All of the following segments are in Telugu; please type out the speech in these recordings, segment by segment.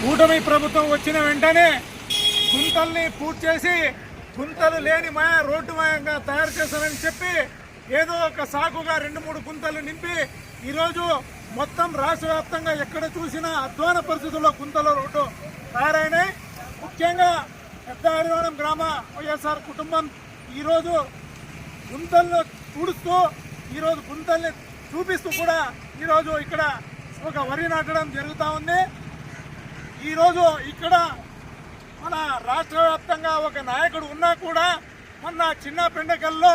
కూటమి ప్రభుత్వం వచ్చిన వెంటనే గుంతల్ని పూర్తి చేసి గుంతలు లేని మాయా రోడ్డు మాయంగా తయారు చేశారని చెప్పి ఏదో ఒక సాకుగా రెండు మూడు గుంతలు నింపి ఈరోజు మొత్తం రాష్ట్ర వ్యాప్తంగా ఎక్కడ చూసినా అధ్వాన పరిస్థితుల్లో గుంతల రోడ్డు తయారైనాయి. ముఖ్యంగా పెద్ద హరివాణం గ్రామ వైఎస్ఆర్ కుటుంబం ఈరోజు గుంతల్లో చూడుస్తూ ఈరోజు గుంతల్ని చూపిస్తూ కూడా ఈరోజు ఇక్కడ ఒక వరి నాటడం జరుగుతూ ఉంది. ఈరోజు ఇక్కడ మన రాష్ట్ర వ్యాప్తంగా ఒక నాయకుడు ఉన్నా కూడా మొన్న చిన్న పెండకల్లో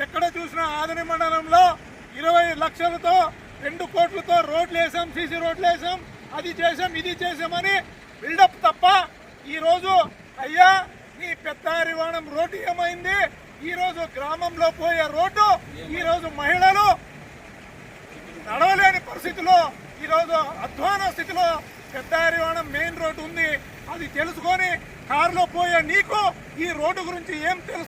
ఎక్కడ చూసినా ఆదిని మండలంలో ఇరవై లక్షలతో రెండు కోట్లతో రోడ్లు వేసాం సీసీ రోడ్లు వేసాం అది చేసాం ఇది చేసామని బిల్డప్ తప్ప ఈరోజు అయ్యా నీ పెద్దారివాణం రోడ్డు ఏమైంది? ఈరోజు గ్రామంలో పోయే రోడ్డు ఈరోజు మహిళలు నడవలేని పరిస్థితిలో ఈరోజు అధ్వాన స్థితిలో పెద్దారివాణం మెయిన్ రోడ్డు ఉంది. అది తెలుసుకొని కారులో పోయే నీకు ఈ రోడ్డు గురించి ఏం తెలుసు?